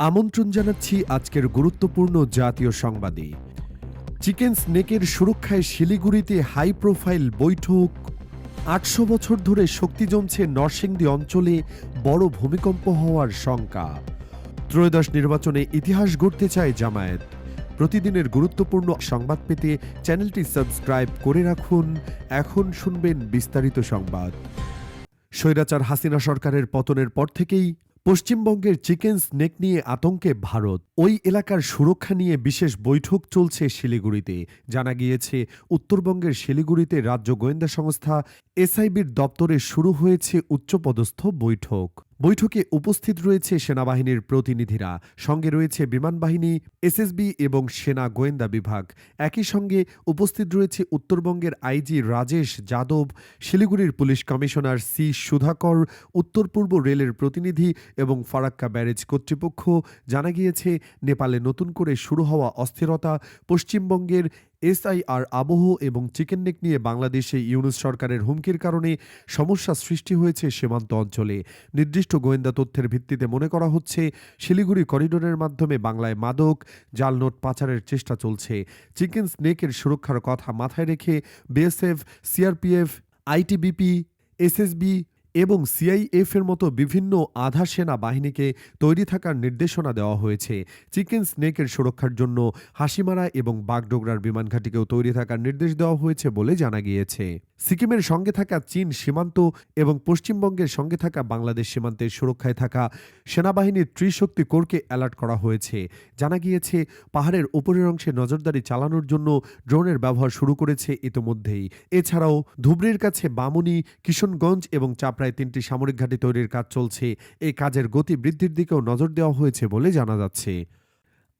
আমন্ত্রণ জানাচ্ছি আজকের গুরুত্বপূর্ণ জাতীয় সংবাদে। চিকেন স্নেকের সুরক্ষায় শিলিগুড়িতে হাই প্রোফাইল বৈঠক। আটশো বছর ধরে শক্তি জমছে নরসিংদী অঞ্চলে বড় ভূমিকম্প হওয়ার শঙ্কা। ত্রয়োদশ নির্বাচনে ইতিহাস গড়তে চায় জামায়াত। প্রতিদিনের গুরুত্বপূর্ণ সংবাদ পেতে চ্যানেলটি সাবস্ক্রাইব করে রাখুন। এখন শুনবেন বিস্তারিত সংবাদ। স্বৈরাচার হাসিনা সরকারের পতনের পর থেকেই পশ্চিমবঙ্গের চিকেন স্নেক নিয়ে আতঙ্কে ভারত। ওই এলাকার সুরক্ষা নিয়ে বিশেষ বৈঠক চলছে শিলিগুড়িতে। জানা গিয়েছে, উত্তরবঙ্গের শিলিগুড়িতে রাজ্য গোয়েন্দা সংস্থা এসআইবির দপ্তরে শুরু হয়েছে উচ্চপদস্থ বৈঠক। বৈঠকে উপস্থিত রয়েছে সেনাবাহিনীর প্রতিনিধিরা। সঙ্গে রয়েছে বিমান বাহিনী এসএসবি এবং সেনা গোয়েন্দা বিভাগ। একই সঙ্গে উপস্থিত রয়েছে উত্তরবঙ্গের আইজি রাজেশ যাদব, শিলিগুড়ির পুলিশ কমিশনার সি সুধাকর উত্তর পূর্ব রেলের প্রতিনিধি এবং ফারাক্কা ব্যারেজ কর্তৃপক্ষ। জানা গিয়েছে, নেপালে নতুন করে শুরু হওয়া অস্থিরতা পশ্চিমবঙ্গের এসআইআর আবহ এবং চিকেন নেক নিয়ে বাংলাদেশে ইউনুস সরকারের হুমকির কারণে সমস্যা সৃষ্টি হয়েছে সীমান্ত অঞ্চলে। নির্দিষ্ট গোয়েন্দা তথ্যের ভিত্তিতে মনে করা হচ্ছে, শিলিগুড়ি করিডোরের মাধ্যমে বাংলায় মাদক, জাল নোট পাচারের চেষ্টা চলছে। চিকেন স্নেকের সুরক্ষার কথা মাথায় রেখে বিএসএফ, সিআরপিএফ, আইটিবিপি, এসএসবি এবং সিআইএফ এর মতো বিভিন্ন আধা সেনা বাহিনীকে তৈরি থাকার নির্দেশনা দেওয়া হয়েছে। চিকেন স্নেকের সুরক্ষার জন্য হাসিমারা এবং বাগডোগরার বিমান ঘাঁটিকেও তৈরি থাকার নির্দেশ দেওয়া হয়েছে বলে জানা গিয়েছে। সিকিমের সঙ্গে থাকা চীন সীমান্ত এবং পশ্চিমবঙ্গের সঙ্গে থাকা বাংলাদেশ সীমান্তের সুরক্ষায় থাকা সেনাবাহিনীর ত্রিশক্তি কোরকে অ্যালার্ট করা হয়েছে। জানা গিয়েছে, পাহাড়ের উপরের অংশে নজরদারি চালানোর জন্য ড্রোনের ব্যবহার শুরু করেছে ইতোমধ্যেই। এছাড়াও, ধুবড়ির কাছে বামুনি, কিশনগঞ্জ এবং চাপড়ায় তিনটি সামরিক ঘাঁটি তৈরির কাজ চলছে। এই কাজের গতি বৃদ্ধির দিকেও নজর দেওয়া হয়েছে বলে জানা যাচ্ছে।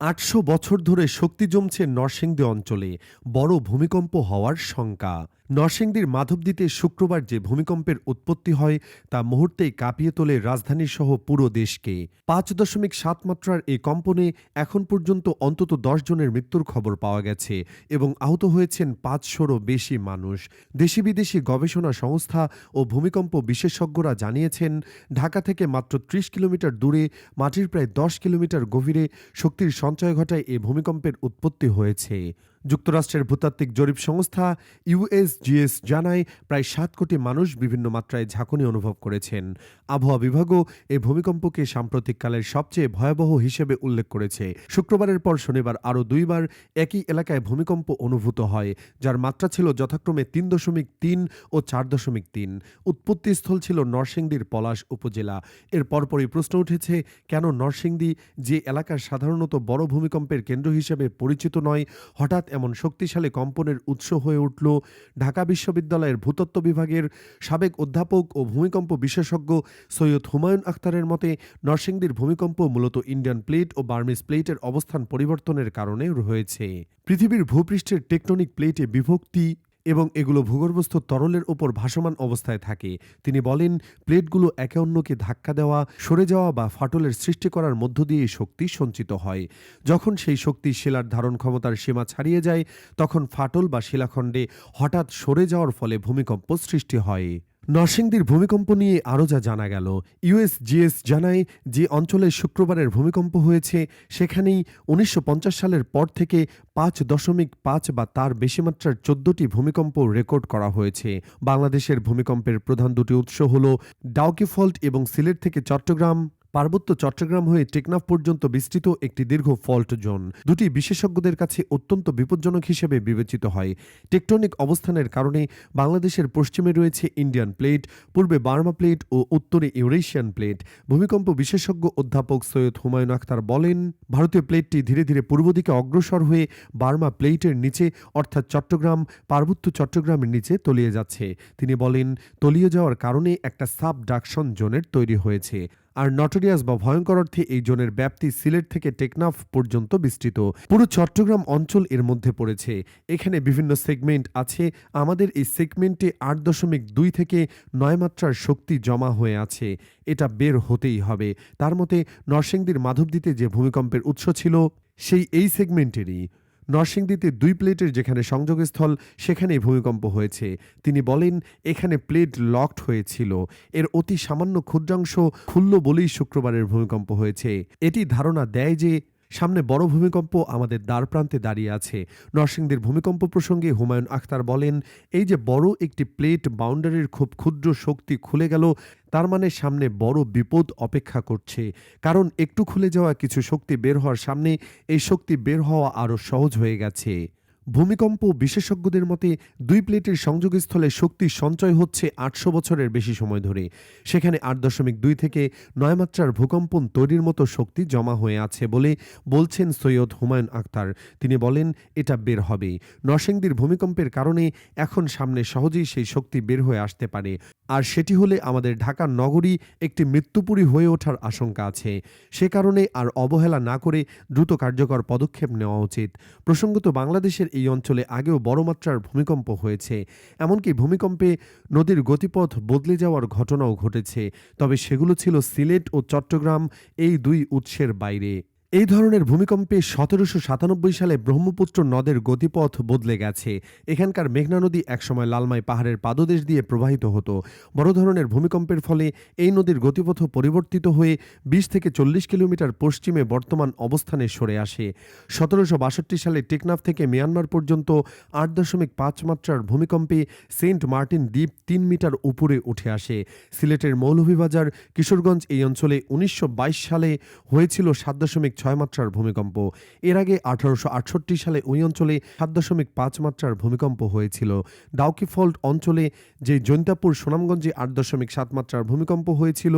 আটশো বছর ধরে শক্তি জমছে নরসিংদী অঞ্চলে। বড় ভূমিকম্প হওয়ার শঙ্কা। নরসিংদীর মাধবদীতে শুক্রবার যে ভূমিকম্পের উৎপত্তি হয়, তা মুহূর্তেই কাঁপিয়ে তোলে রাজধানী সহ পুরো দেশকে। পাঁচ দশমিক সাত মাত্রার এই কম্পনে এখন পর্যন্ত অন্তত দশ জনের মৃত্যুর খবর পাওয়া গেছে এবং আহত হয়েছেন পাঁচশোরও বেশি মানুষ। দেশি বিদেশি গবেষণা সংস্থা ও ভূমিকম্প বিশেষজ্ঞরা জানিয়েছেন, ঢাকা থেকে মাত্র ত্রিশ কিলোমিটার দূরে, মাটির প্রায় দশ কিলোমিটার গভীরে শক্তির সঞ্চয় ঘটায় এ ভূমিকম্পের উৎপত্তি হয়েছে। যুক্তরাষ্ট্রের ভূতাত্ত্বিক জরিপ সংস্থা ইউএসজিএস জানায় প্রায় সাত কোটি মানুষ বিভিন্ন মাত্রায় ঝাঁকুনি অনুভব করেছেন। আবহাওয়া বিভাগও এই ভূমিকম্পকে সাম্প্রতিককালের সবচেয়ে ভয়াবহ হিসেবে উল্লেখ করেছে। শুক্রবারের পর শনিবার আরও দুইবার একই এলাকায় ভূমিকম্প অনুভূত হয়, যার মাত্রা ছিল যথাক্রমে তিন দশমিক তিন ও চার দশমিক তিন। উৎপত্তিস্থল ছিল নরসিংদীর পলাশ উপজেলা। এর পরপরই প্রশ্ন উঠেছে, কেন নরসিংদী যে এলাকার সাধারণত বড় ভূমিকম্পের কেন্দ্র হিসেবে পরিচিত নয়, হঠাৎ এমন শক্তিশালী কম্পনের উৎস হয়ে উঠল ঢাকা বিশ্ববিদ্যালয়ের ভূতত্ত্ব বিভাগের সাবেক অধ্যাপক ও ভূমিকম্প বিশেষজ্ঞ সৈয়দ হুমায়ুন আখতারের মতে, নরসিংদীর ভূমিকম্প মূলত ইন্ডিয়ান প্লেট ও বার্মিস প্লেটের অবস্থান পরিবর্তনের কারণে রয়েছে। পৃথিবীর ভূপৃষ্ঠের টেকটনিক প্লেটে বিভক্তি এবং এগুলো ভূগর্ভস্থ তরলের ওপর ভাসমান অবস্থায় থাকে। তিনি বলেন, প্লেটগুলো একে অন্যকে ধাক্কা দেওয়া, সরে যাওয়া বা ফাটলের সৃষ্টি করার মধ্য দিয়ে শক্তি সঞ্চিত হয়। যখন সেই শক্তি শিলার ধারণ ক্ষমতার সীমা ছাড়িয়ে যায়, তখন ফাটল বা শিলাখণ্ডে হঠাৎ সরে যাওয়ার ফলে ভূমিকম্প সৃষ্টি হয়। নরসিংদীর ভূমিকম্প নিয়ে আরও যা জানা গেল ইউএসজিএস জানায় যে অঞ্চলে শুক্রবারের ভূমিকম্প হয়েছে, সেখানেই উনিশশো পঞ্চাশ সালের পর থেকে পাঁচ দশমিক পাঁচ বা তার বেশি মাত্রার চোদ্দটি ভূমিকম্প রেকর্ড করা হয়েছে। বাংলাদেশের ভূমিকম্পের প্রধান দুটি উৎস হল ডাউকি ফল্ট এবং সিলেট থেকে চট্টগ্রাম পার্বত্য চট্টগ্রাম হয়ে টেকনাফ পর্যন্ত বিস্তৃত একটি দীর্ঘ ফল্ট জোন। দুটি বিশেষজ্ঞদের কাছে অত্যন্ত বিপজ্জনক হিসেবে বিবেচিত হয়। টেকটনিক অবস্থানের কারণে বাংলাদেশের পশ্চিমে রয়েছে ইন্ডিয়ান প্লেট, পূর্বে বার্মা প্লেট ও উত্তরে ইউরেশিয়ান প্লেট। ভূমিকম্প বিশেষজ্ঞ অধ্যাপক সৈয়দ হুমায়ুন আখতার বলেন, ভারতীয় প্লেটটি ধীরে ধীরে পূর্ব দিকে অগ্রসর হয়ে বার্মা প্লেটের নিচে, অর্থাৎ চট্টগ্রাম, পার্বত্য চট্টগ্রামের নিচে তলিয়ে যাচ্ছে। তিনি বলেন, তলিয়ে যাওয়ার কারণে একটা সাবডাকশন জোনের তৈরি হয়েছে। আর নটোরিয়াস বা ভয়ঙ্কর অর্থে এই জোনের ব্যাপ্তি সিলেট থেকে টেকনাফ পর্যন্ত বিস্তৃত। পুরো চট্টগ্রাম অঞ্চল এর মধ্যে পড়েছে। এখানে বিভিন্ন সেগমেন্ট আছে। আমাদের এই সেগমেন্টে আট দশমিক দুই থেকে নয় মাত্রার শক্তি জমা হয়ে আছে। এটা বের হতেই হবে। তার মতে নরসিংদীর মাধবদীতে যে ভূমিকম্পের উৎস ছিল, সেই এই সেগমেন্টেরই নরসিংদীতে দুই প্লেটের যেখানে সংযোগস্থল, সেখানেই ভূমিকম্প হয়েছে। তিনি বলেন, এখানে প্লেট লকড হয়েছিল। এর অতি সামান্য ক্ষুদ্রাংশ খুলল বলেই শুক্রবারের ভূমিকম্প হয়েছে। এটি ধারণা দেয় যে সামনে বড় ভূমিকম্প আমাদের দ্বারপ্রান্তে দাঁড়িয়ে আছে। নরসিংদীর ভূমিকম্প প্রসঙ্গে হুমায়ুন আখতার বলেন, এই যে বড় একটি প্লেট বাউন্ডারির খুব ক্ষুদ্র শক্তি খুলে গেল, তার মানে সামনে বড় বিপদ অপেক্ষা করছে। কারণ একটু খুলে যাওয়া কিছু শক্তি বের হওয়ার সামনে এই শক্তি বের হওয়া আরও সহজ হয়ে গেছে। ভূমিকম্প বিশেষজ্ঞদের মতে দুই প্লেটের সংযোগস্থলে শক্তি সঞ্চয় হচ্ছে আটশো বছরের বেশি সময় ধরে। সেখানে আট দশমিক দুই থেকে নয় মাত্রার ভূকম্পন তৈরির মতো শক্তি জমা হয়ে আছে বলে বলছেন সৈয়দ হুমায়ুন আক্তার। তিনি বলেন, এটা বের হবে। নরসিংদীর ভূমিকম্পের কারণে এখন সামনে সহজেই সেই শক্তি বের হয়ে আসতে পারে। আর সেটি হলে আমাদের ঢাকা নগরী একটি মৃত্যুপুরী হয়ে ওঠার আশঙ্কা আছে। সে কারণে আর অবহেলা না করে দ্রুত কার্যকর পদক্ষেপ নেওয়া উচিত। প্রসঙ্গত বাংলাদেশের এই অঞ্চলে আগেও বড় মাত্রার ভূমিকম্প হয়েছে। এমনকি ভূমিকম্পে নদীর গতিপথ বদলে যাওয়ার ঘটনাও ঘটেছে। তবে সেগুলো ছিল সিলেট ও চট্টগ্রাম এই দুই উৎসের বাইরে। এই ধরনের ভূমিকম্পে সতেরোশো সাতানব্বই সালে ব্রহ্মপুত্র নদের গতিপথ বদলে গেছে। এখানকার মেঘনা নদী একসময় লালমাই পাহাড়ের পাদদেশ দিয়ে প্রবাহিত হতো। বড় ধরনের ভূমিকম্পের ফলে এই নদীর গতিপথ পরিবর্তিত হয়ে বিশ থেকে চল্লিশ কিলোমিটার পশ্চিমে বর্তমান অবস্থানে সরে আসে। সতেরোশো বাষট্টি সালে টেকনাফ থেকে মিয়ানমার পর্যন্ত আট দশমিক পাঁচ মাত্রার ভূমিকম্পে সেন্ট মার্টিন দ্বীপ তিন মিটার উপরে উঠে আসে। সিলেটের মৌলভীবাজার, কিশোরগঞ্জ এই অঞ্চলে উনিশশো বাইশ সালে হয়েছিল সাত দশমিক ছয় মাত্রার ভূমিকম্প। এর আগে আঠারোশো আটষট্টি সালে ওই অঞ্চলে সাত দশমিক পাঁচ মাত্রার ভূমিকম্প হয়েছিল। ডাউকি ফল্ট অঞ্চলে যে জৈন্তাপুর সুনামগঞ্জে আট দশমিক সাত মাত্রার ভূমিকম্প হয়েছিল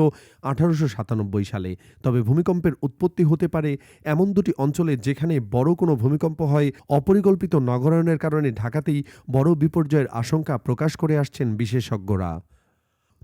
আঠারোশো সাতানব্বই সালে। তবে ভূমিকম্পের উৎপত্তি হতে পারে এমন দুটি অঞ্চলে যেখানে বড় কোনো ভূমিকম্প হয়। অপরিকল্পিত নগরায়নের কারণে ঢাকাতেই বড় বিপর্যয়ের আশঙ্কা প্রকাশ করে আসছেন বিশেষজ্ঞরা।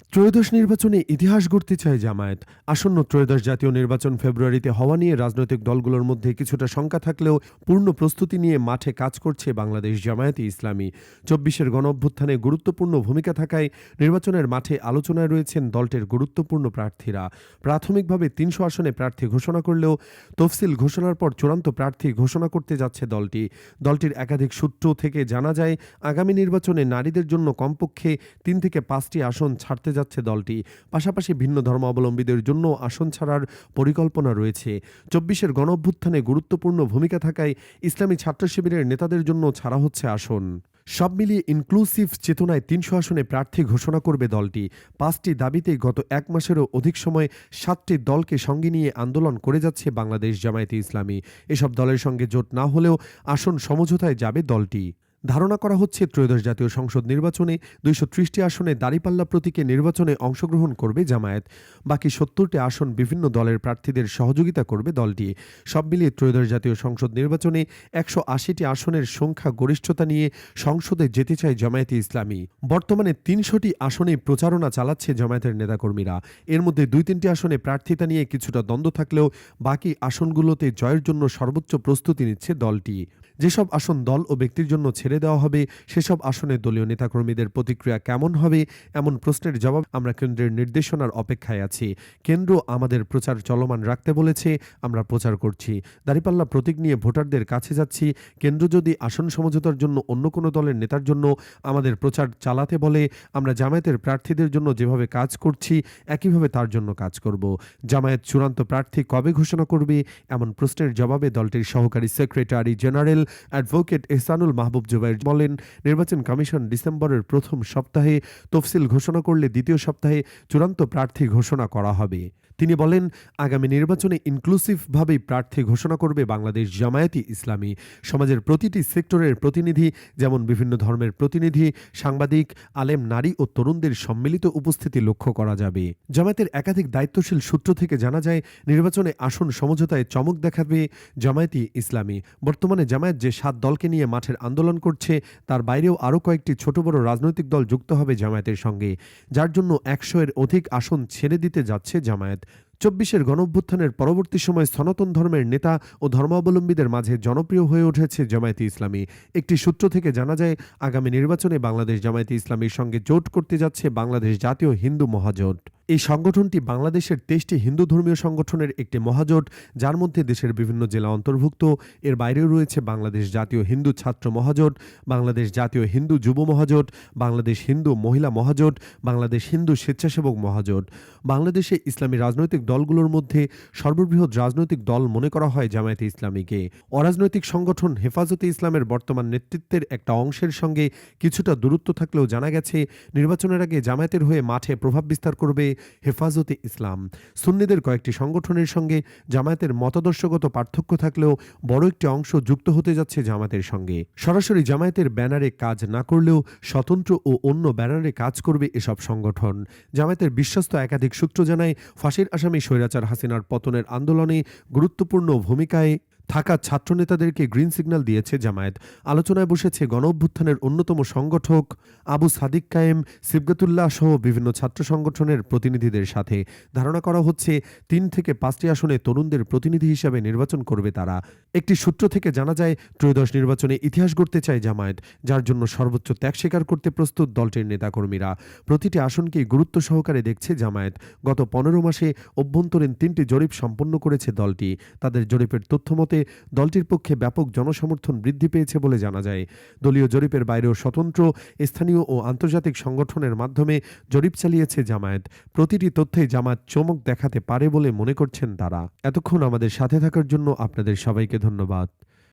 ত্রয়োদশ নির্বাচনে ইতিহাস গড়তে চায় জামায়াত। আসন্ন ত্রয়োদশ জাতীয় নির্বাচন ফেব্রুয়ারিতে হওয়া নিয়ে রাজনৈতিক দলগুলোর মধ্যে কিছুটা শঙ্কা থাকলেও পূর্ণ প্রস্তুতি নিয়ে মাঠে কাজ করছে বাংলাদেশ জামায়াতে ইসলামী। চব্বিশের গণ অভ্যুত্থানে গুরুত্বপূর্ণ ভূমিকা থাকায় নির্বাচনের মাঠে আলোচনায় রয়েছেন দলটির গুরুত্বপূর্ণ প্রার্থীরা। প্রাথমিকভাবে তিনশো আসনে প্রার্থী ঘোষণা করলেও তফসিল ঘোষণার পর চূড়ান্ত প্রার্থী ঘোষণা করতে যাচ্ছে দলটি। দলটির একাধিক সূত্র থেকে জানা যায়, আগামী নির্বাচনে নারীদের জন্য কমপক্ষে তিন থেকে পাঁচটি আসন ছাড়তে যাচ্ছে দলটি। পাশাপাশি ভিন্ন ধর্মাবলম্বীদের জন্য আসন ছাড়ার পরিকল্পনা রয়েছে। চব্বিশের গণ অভ্যুত্থানে গুরুত্বপূর্ণ ভূমিকা থাকায় ইসলামী ছাত্র শিবিরের নেতাদের জন্য ছাড়া হচ্ছে আসন। সব মিলিয়ে ইনক্লুসিভ চেতনায় তিনশো আসনে প্রার্থী ঘোষণা করবে দলটি। পাঁচটি দাবিতে গত এক মাসেরও অধিক সময় সাতটি দলকে সঙ্গে নিয়ে আন্দোলন করে যাচ্ছে বাংলাদেশ জামায়াতে ইসলামী। এসব দলের সঙ্গে জোট না হলেও আসন সমঝোতায় যাবে দলটি। ধারণা করা হচ্ছে ত্রয়োদশ জাতীয় সংসদ নির্বাচনে দুইশো ত্রিশটি আসনে দাঁড়িপাল্লা প্রতীকে নির্বাচনে অংশগ্রহণ করবে জামায়াত। বাকি সত্তরটি আসন বিভিন্ন দলের প্রার্থীদের সহযোগিতা করবে দলটি। সব মিলিয়ে ত্রয়োদশ জাতীয় সংসদ নির্বাচনে একশো আশিটি আসনের সংখ্যা গরিষ্ঠতা নিয়ে সংসদে যেতে চায় জামায়াতে ইসলামী। বর্তমানে তিনশোটি আসনে প্রচারণা চালাচ্ছে জামায়াতের নেতাকর্মীরা। এর মধ্যে দুই তিনটি আসনে প্রার্থিতা নিয়ে কিছুটা দ্বন্দ্ব থাকলেও বাকি আসনগুলোতে জয়ের জন্য সর্বোচ্চ প্রস্তুতি নিচ্ছে দলটি। যেসব আসন দল ও ব্যক্তির জন্য ছেড়ে দেওয়া হবে, সেসব আসনে দলীয় নেতাকর্মীদের প্রতিক্রিয়া কেমন হবে, এমন প্রশ্নের জবাব আমরা কেন্দ্রের নির্দেশনার অপেক্ষায় আছি। কেন্দ্র আমাদের প্রচার চলমান রাখতে বলেছে, আমরা প্রচার করছি। দাঁড়িপাল্লা প্রতীক নিয়ে ভোটারদের কাছে যাচ্ছি। কেন্দ্র যদি আসন সমঝোতার জন্য অন্য কোনো দলের নেতার জন্য আমাদের প্রচার চালাতে বলে, আমরা জামায়াতের প্রার্থীদের জন্য যেভাবে কাজ করছি, একইভাবে তার জন্য কাজ করব। জামায়াত চূড়ান্ত প্রার্থী কবে ঘোষণা করবে, এমন প্রশ্নের জবাবে দলটির সহকারী secretary general advocate Ehsanul Mahbub Jubair বলেন, নির্বাচন কমিশন ডিসেম্বরের প্রথম সপ্তাহে তফসিল ঘোষণা করলে দ্বিতীয় সপ্তাহে চূড়ান্ত প্রার্থী ঘোষণা করা হবে। তিনি বলেন, আগামী নির্বাচনে ইনক্লুসিভভাবেই প্রার্থী ঘোষণা করবে বাংলাদেশ জামায়াতি ইসলামী। সমাজের প্রতিটি সেক্টরের প্রতিনিধি, যেমন বিভিন্ন ধর্মের প্রতিনিধি, সাংবাদিক, আলেম, নারী ও তরুণদের সম্মিলিত উপস্থিতি লক্ষ্য করা যাবে। জামায়াতের একাধিক দায়িত্বশীল সূত্র থেকে জানা যায়, নির্বাচনে আসন সমঝোতায় চমক দেখাবে জামায়াতি ইসলামী। বর্তমানে জামায়াত যে সাত দলকে নিয়ে মাঠের আন্দোলন করছে, তার বাইরেও আরও কয়েকটি ছোট বড় রাজনৈতিক দল যুক্ত হবে জামায়াতের সঙ্গে। যার জন্য একশো এর অধিক আসন ছেড়ে দিতে যাচ্ছে জামায়াত। চব্বিশের গণঅভ্যুত্থানের পরবর্তী সময় সনাতন ধর্মের নেতা ও ধর্মাবলম্বীদের মাঝে জনপ্রিয় হয়ে উঠেছে জামায়াতে ইসলামী। একটি সূত্র থেকে জানা যায়, আগামী নির্বাচনে বাংলাদেশ জামায়াতে ইসলামীর সঙ্গে জোট করতে যাচ্ছে বাংলাদেশ জাতীয় হিন্দু মহাজোট। এই সংগঠনটি বাংলাদেশের তেইশটি হিন্দু ধর্মীয় সংগঠনের একটি মহাজোট, যার মধ্যে দেশের বিভিন্ন জেলা অন্তর্ভুক্ত। এর বাইরেও রয়েছে বাংলাদেশ জাতীয় হিন্দু ছাত্র মহাজোট, বাংলাদেশ জাতীয় হিন্দু যুব মহাজোট, বাংলাদেশ হিন্দু মহিলা মহাজোট, বাংলাদেশ হিন্দু স্বেচ্ছাসেবক মহাজোট। বাংলাদেশে ইসলামী রাজনৈতিক দলগুলোর মধ্যে সর্ববৃহৎ রাজনৈতিক দল মনে করা হয় জামায়াতে ইসলামীকে। অরাজনৈতিক সংগঠন হেফাজতে ইসলামের বর্তমান নেতৃত্বের একটা অংশের সঙ্গে কিছুটা দূরত্ব থাকলেও জানা গেছে, নির্বাচনের আগে জামায়াতের হয়ে মাঠে প্রভাব বিস্তার করবে হেফাজতে ইসলাম। সুন্নিদের কয়েকটি সংগঠনের সঙ্গে জামায়াতের মতাদর্শগত পার্থক্য থাকলেও বড় একটি অংশ যুক্ত হতে যাচ্ছে জামায়াতের সঙ্গে। সরাসরি জামায়াতের ব্যানারে কাজ না করলেও স্বতন্ত্র ও অন্য ব্যানারে কাজ করবে এসব সংগঠন। জামায়াতের বিশ্বস্ত একাধিক সূত্র জানায়, ফাঁসির আসামি স্বৈরাচার হাসিনার পতনের আন্দোলনে গুরুত্বপূর্ণ ভূমিকায় থাকা ছাত্রনেতাদেরকে গ্রিন সিগন্যাল দিয়েছে জামায়াত। আলোচনায় বসেছে গণ অভ্যুত্থানের অন্যতম সংগঠক আবু সাদিক কায়েম, সিবগাতুল্লাহ সহ বিভিন্ন ছাত্র সংগঠনের প্রতিনিধিদের সাথে। ধারণা করা হচ্ছে, তিন থেকে পাঁচটি আসনে তরুণদের প্রতিনিধি হিসাবে নির্বাচন করবে তারা। একটি সূত্র থেকে জানা যায়, ত্রয়োদশ নির্বাচনে ইতিহাস গড়তে চায় জামায়াত, যার জন্য সর্বোচ্চ ত্যাগ স্বীকার করতে প্রস্তুত দলটির নেতাকর্মীরা। প্রতিটি আসনকেই গুরুত্ব সহকারে দেখছে জামায়াত। গত পনেরো মাসে অভ্যন্তরীণ তিনটি জরিপ সম্পন্ন করেছে দলটি। তাদের জরিপের তথ্য মতে দলটির পক্ষে ব্যাপক জনসমর্থন বৃদ্ধি পেয়েছে বলে জানা যায়। দলীয় জরিপের বাইরেও স্বতন্ত্র, স্থানীয় ও আন্তর্জাতিক সংগঠনের মাধ্যমে জরিপ চালিয়েছে জামায়াত। প্রতিটি তথ্যে জামায়াত চমক দেখাতে পারে বলে মনে করছেন তারা। এতক্ষণ আমাদের সাথে থাকার জন্য আপনাদের সবাইকে ধন্যবাদ।